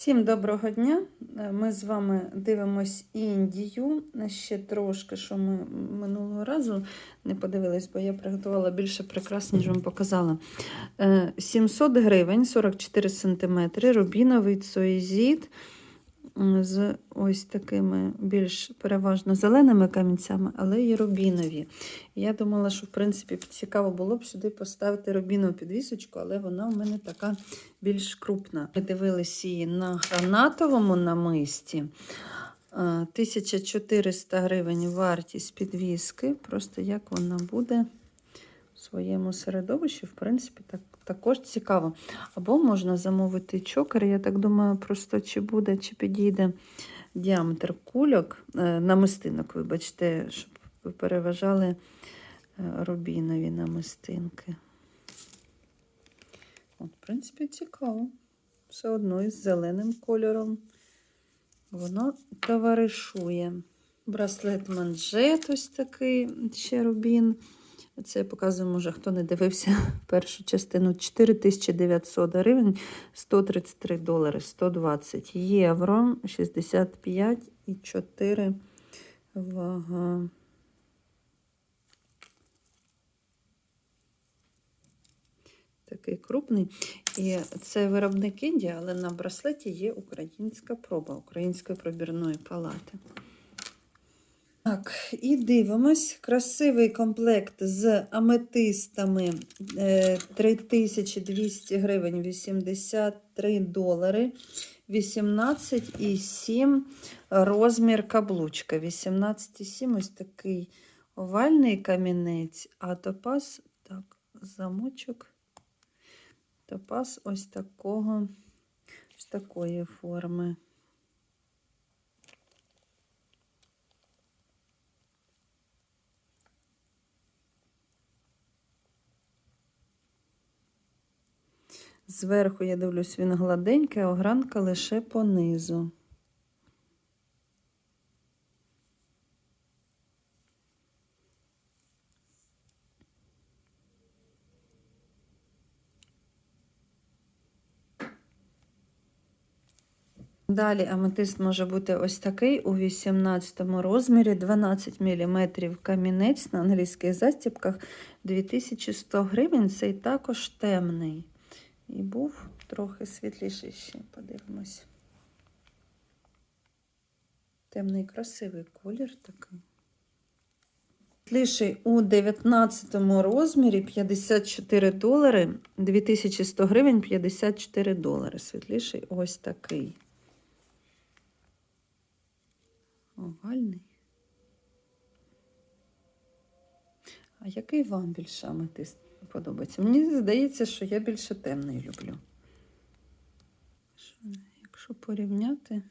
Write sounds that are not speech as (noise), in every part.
Всім доброго дня! Е, Ми з вами дивимось Індію. Ще трошки, що ми минулого разу не подивились, бо я приготувала більше прикрас, ніж вам показала. Е, 700 гривень, 44 см, рубіновий цоїзід м, з ось такими більш переважно зеленими камінцями, але і рубінові. Я думала, що в принципі цікаво було б сюди поставити рубінову підвісочку, але вона в мене така більш крупна. Ми дивилися її на гранатовому намисті. Е, 1400 гривень вартість підвіски. Просто як вона буде в своєму середовищі, в принципі, так, також цікаво. Або можна замовити чокер. Я так думаю, просто чи буде, чи підійде діаметр кульок, е, намистинок, вибачте, щоб переважали е, рубінові намистинки. От, в принципі, цікаво. Все одно із зеленим кольором. Воно товаришує. Браслет манжет ось такий ще рубін. Це я показую, може, хто не дивився (laughs) першу частину. 4900 гривень, 133 долари, 120 євро, 65 і 4 вага. Такий крупний. І це виробник Індії, але на браслеті є українська проба української пробірної палати. Так, і дивимось. Красивий комплект з аметистами е, 3200 гривень 83 долари. 18,7 розмір каблучка. 18,7 ось такий овальний камінець, а топаз, так, замочок. Топаз ось такого, ось такої форми. Зверху, я дивлюсь, він гладенький, а огранка лише понизу. Далі аметист може бути ось такий у 18 розмірі, 12 мм камінець на англійських застібках 2100 гривень. Цей також темний. І був трохи світліший ще, подивимось. Темний красивий колір такий. Світліший у 19 розмірі 54 долари, 2100 гривень 54 долари. Світліший ось такий. Овальний. А який вам більше аметист подобається? Мені здається, що я більше темний люблю. Якщо порівняти.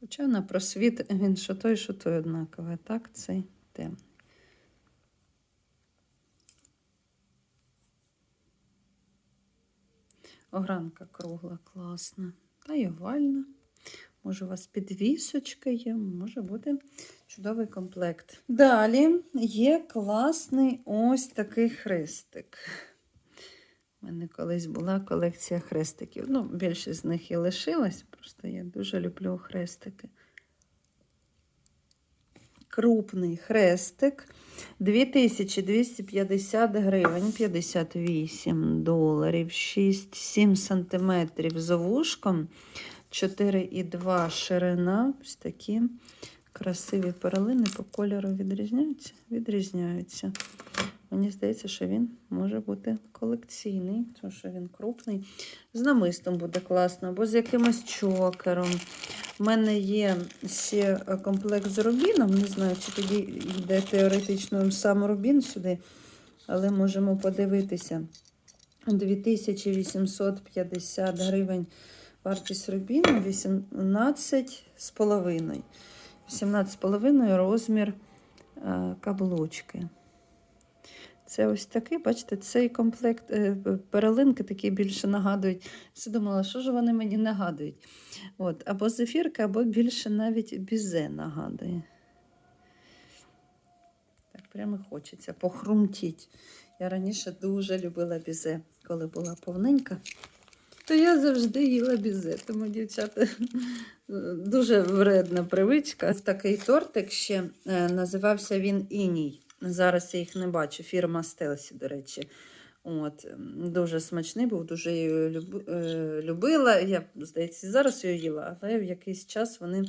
Хоча на просвіт він що той, що той однаковий. Так, цей темний. Огранка кругла, класна. Та й овальна. Може, у вас підвісочка є, може бути чудовий комплект. Далі є класний ось такий хрестик. У мене колись була колекція хрестиків. Ну, більшість з них і лишилась, просто я дуже люблю хрестики. Крупний хрестик 2250 гривень, 58 доларів, 6-7 сантиметрів з овушком. 4,2 ширина. Ось такі красиві перлини по кольору відрізняються? Відрізняються. Мені здається, що він може бути колекційний, тому що він крупний. З намистом буде класно, або з якимось чокером. У мене є ще комплект з рубіном. Не знаю, чи тоді йде теоретично сам рубін сюди, але можемо подивитися. 2850 гривень. Вартість рубіну 18,5. 18,5 розмір е, каблучки. Це ось такий, бачите, цей комплект е, перелинки такі більше нагадують. Я думала, що ж вони мені нагадують. От, Або зефірка, або більше навіть бізе нагадує. Так, прямо хочеться похрумтіть. Я раніше дуже любила бізе, коли була повненька. То я завжди їла бізе. Тому, дівчата, (laughs) дуже вредна привичка. Такий тортик ще е, називався він Іній. Зараз я їх не бачу. Фірма Стелсі, до речі. От, дуже смачний був, дуже люби- е, любила. Я, здається, зараз його їла, але в якийсь час вони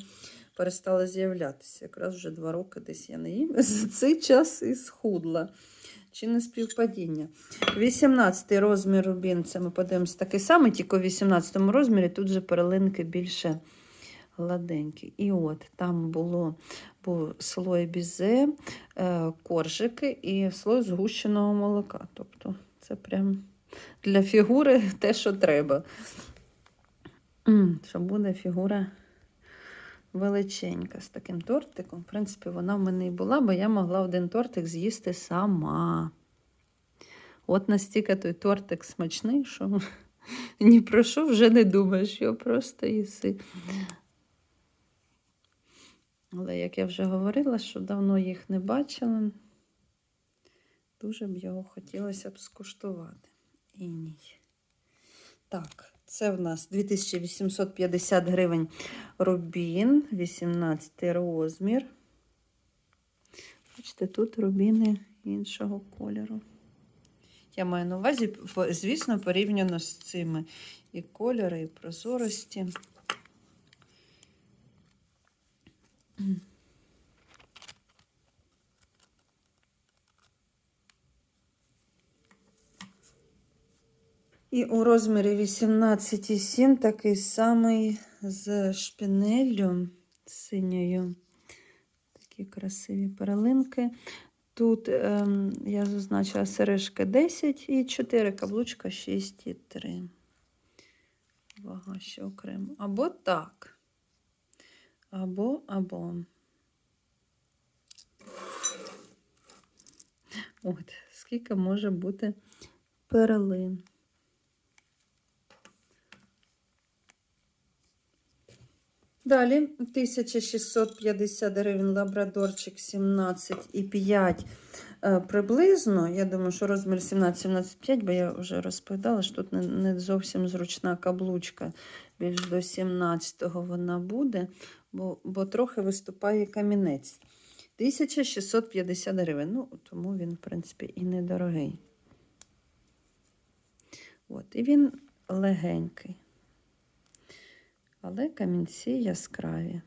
перестали з'являтися. Якраз вже два роки десь я не їм. (laughs) За цей час і схудла. Чи не співпадіння? 18 розмір рубін, це ми подивимося такий самий, тільки у 18 розмірі тут же перлинки більше гладенькі. І от там було був слой бізе, е, коржики і слой згущеного молока. Тобто це прям для фігури те, що треба. Що буде фігура величенька з таким тортиком. В принципі, вона в мене і була, бо я могла один тортик з'їсти сама. От настільки той тортик смачний, що (laughs) ні про що вже не думаєш, його просто їси. Але як я вже говорила, що давно їх не бачила, дуже б його хотілося б скуштувати. І ні. Так, це в нас 2850 гривень рубін, 18 розмір. Бачите, тут рубіни іншого кольору. Я маю на увазі, звісно, порівняно з цими і кольори, і прозорості. І у розмірі 18,7 такий самий з шпінеллю синьою. Такі красиві перлинки. Тут ем, я зазначила сережка 10 і 4, каблучка 6,3. Вага ще окремо. Або так. Або, або. От, скільки може бути перлин. Далі 1650 гривень лабрадорчик 17,5 е, приблизно. Я думаю, що розмір 17-17,5, бо я вже розповідала, що тут не, не зовсім зручна каблучка. Більш до 17-го вона буде, бо, бо трохи виступає камінець. 1650 гривень. Ну, тому він, в принципі, і недорогий. От, і він легенький. Але камінці яскраві.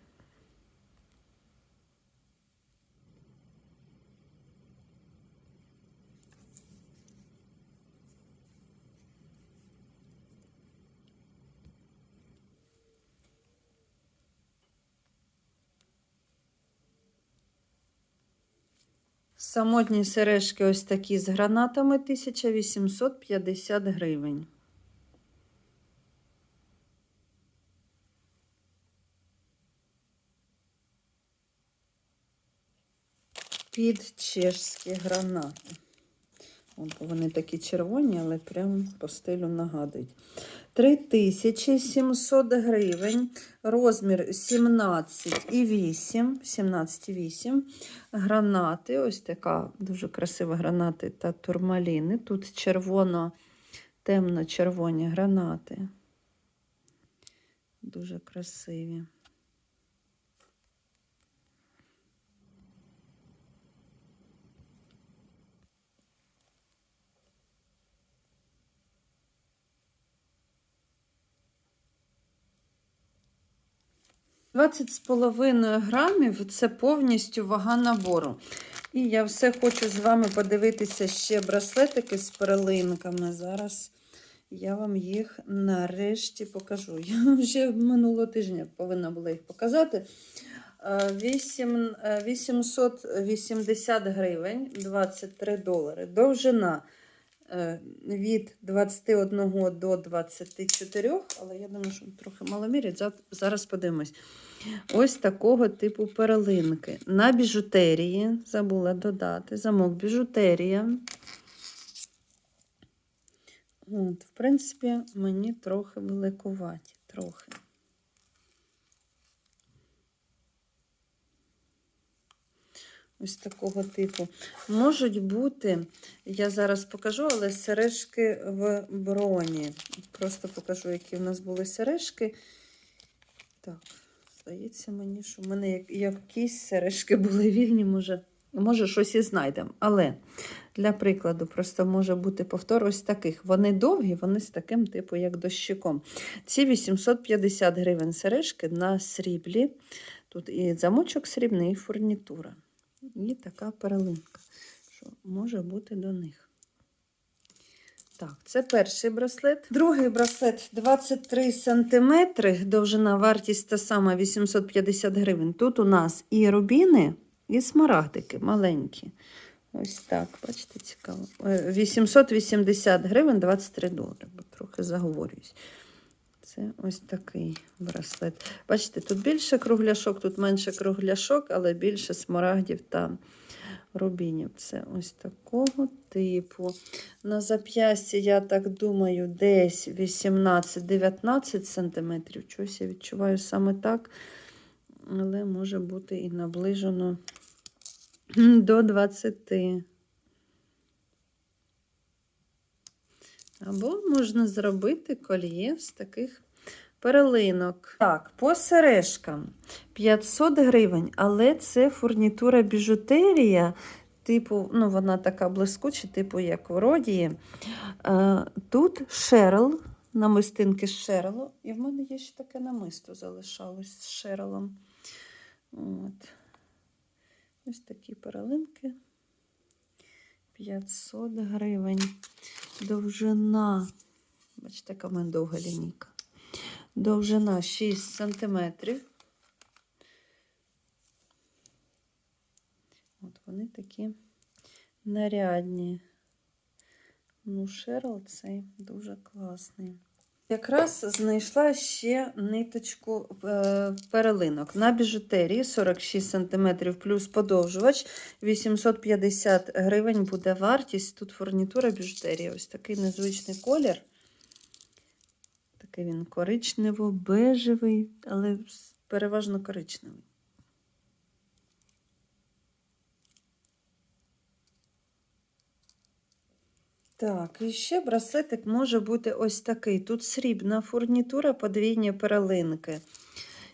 Самотні сережки ось такі з гранатами 1850 гривень. Під чешські гранати. Вони такі червоні, але прямо по стилю нагадують. 3700 гривень, розмір 17,8, 17,8 гранати. Ось така дуже красива гранати та турмаліни. Тут червоно, темно-червоні гранати. Дуже красиві. Двадцять з половиною грамів це повністю вага набору. І я все хочу з вами подивитися ще браслетики з перлинками. Зараз я вам їх нарешті покажу. (laughs) Я вже минулого тижня повинна була їх показати. Е, вісім- е, 880 гривень, 23 долари. Довжина е, від 21 до 24, але я думаю, що трохи маломірять. Зараз подивимось. Ось такого типу перлинки. На біжутерії, забула додати, замок біжутерія. От, в принципі, мені трохи великуваті, трохи. Ось такого типу. Можуть бути, я зараз покажу, але сережки в броні. Просто покажу, які в нас були сережки. Так, здається мені, що в мене як- якісь сережки були вільні, може, може щось і знайдемо. Але для прикладу, просто може бути повтор ось таких. Вони довгі, вони з таким, типу, як дощиком. Ці 850 гривень сережки на сріблі. Тут і замочок срібний, і фурнітура. І така перлинка, що може бути до них. Так, це перший браслет. Другий браслет 23 см, довжина вартість та сама 850 гривень. Тут у нас і рубіни, і смарагдики маленькі. Ось так, бачите, цікаво. Е, 880 гривень 23 долари, бо трохи заговорююсь. Це ось такий браслет. Бачите, тут більше кругляшок, тут менше кругляшок, але більше смарагдів та рубінів. Це ось такого типу. На зап'ясті, я так думаю, десь 18-19 см. Чогось я відчуваю саме так, але може бути і наближено до 20. Або можна зробити кольє з таких перлинок. Так, по сережкам 500 гривень, але це фурнітура біжутерія. Типу, ну, вона така блискуча, типу, як в родії. Е, тут шерл, намистинки з шерлу. І в мене є ще таке намисто залишалось з шерлом. От. Ось такі перлинки. 500 гривень. Довжина. Бачите, яка в мене довга лінійка. Довжина 6 сантиметрів. От вони такі нарядні. Ну, Шерл цей дуже класний. Якраз знайшла ще ниточку е, перелинок на біжутерії 46 см плюс подовжувач 850 гривень буде вартість. Тут фурнітура біжутерії. Ось такий незвичний колір. Такий він коричнево-бежевий, але переважно коричневий. Так, і ще браслетик може бути ось такий. Тут срібна фурнітура, подвійні перелинки.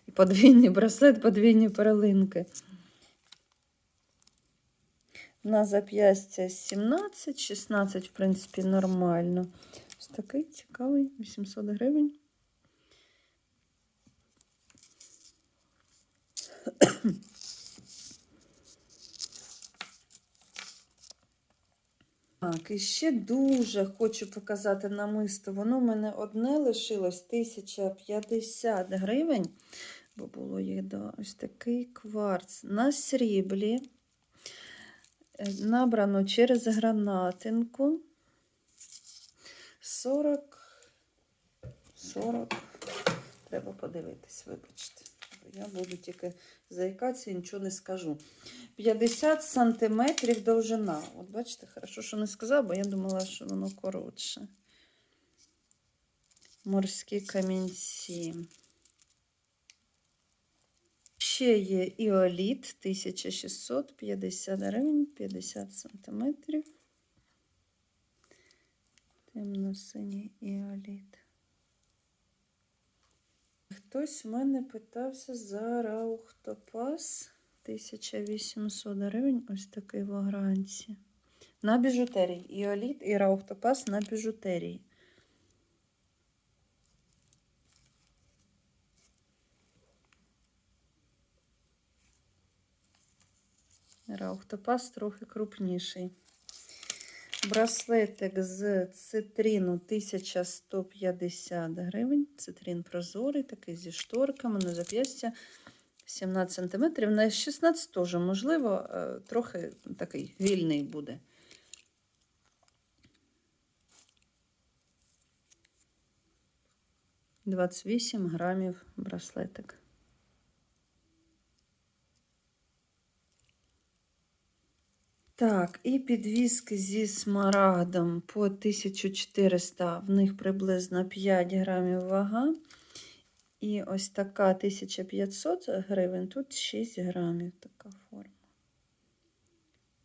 І подвійний браслет, подвійні перелинки. На зап'ястя 17, 16, в принципі, нормально. Ось такий цікавий, 800 гривень. Так, і ще дуже хочу показати намисто. Воно в мене одне лишилось 1050 гривень, бо було їх да, ось такий кварц на сріблі. Е, Набрано через гранатинку. 40. 40. Треба подивитись, вибачте. Я буду тільки заїкатися і нічого не скажу. 50 сантиметрів довжина. От бачите, хорошо, що не сказав, бо я думала, що воно коротше. Морські камінці. Ще є іоліт 1650 гривень, 50 сантиметрів. Темно-синій іоліт. Хтось в мене питався за раухтопас. 1800 гривень, ось такий в огранці. На біжутерії. Іоліт і раухтопас на біжутерії. Раухтопас трохи крупніший. Браслетик з цитріну 1150 гривень. Цитрин прозорий, такий зі шторками на зап'ястя 17 см. На 16 теж, можливо, е, трохи такий вільний буде. Двадцять вісім грамів браслетик. Так, і підвіски зі смарагдом по 1400, в них приблизно 5 грамів вага. І ось така 1500 гривень, тут 6 грамів така форма.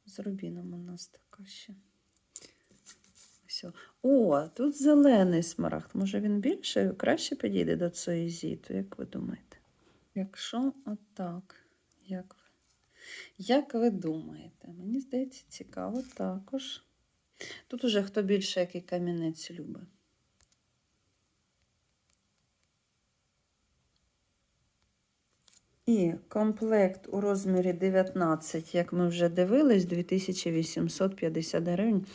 з рубіном у нас така ще. Ось. о. Тут зелений смарагд. Може він більше краще підійде до цієї зіту, як ви думаєте? Якщо отак, як як ви думаєте? Мені здається, цікаво також. Тут уже хто більше який камінець любить. І комплект у розмірі 19, як ми вже дивились, 2850 гривень.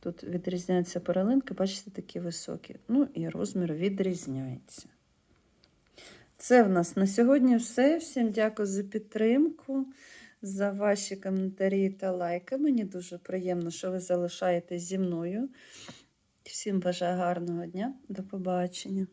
Тут відрізняються перелинки, бачите, такі високі. Ну і розмір відрізняється. Це в нас на сьогодні все. Всім дякую за підтримку, за ваші коментарі та лайки. Мені дуже приємно, що ви залишаєтесь зі мною. Всім бажаю гарного дня. До побачення.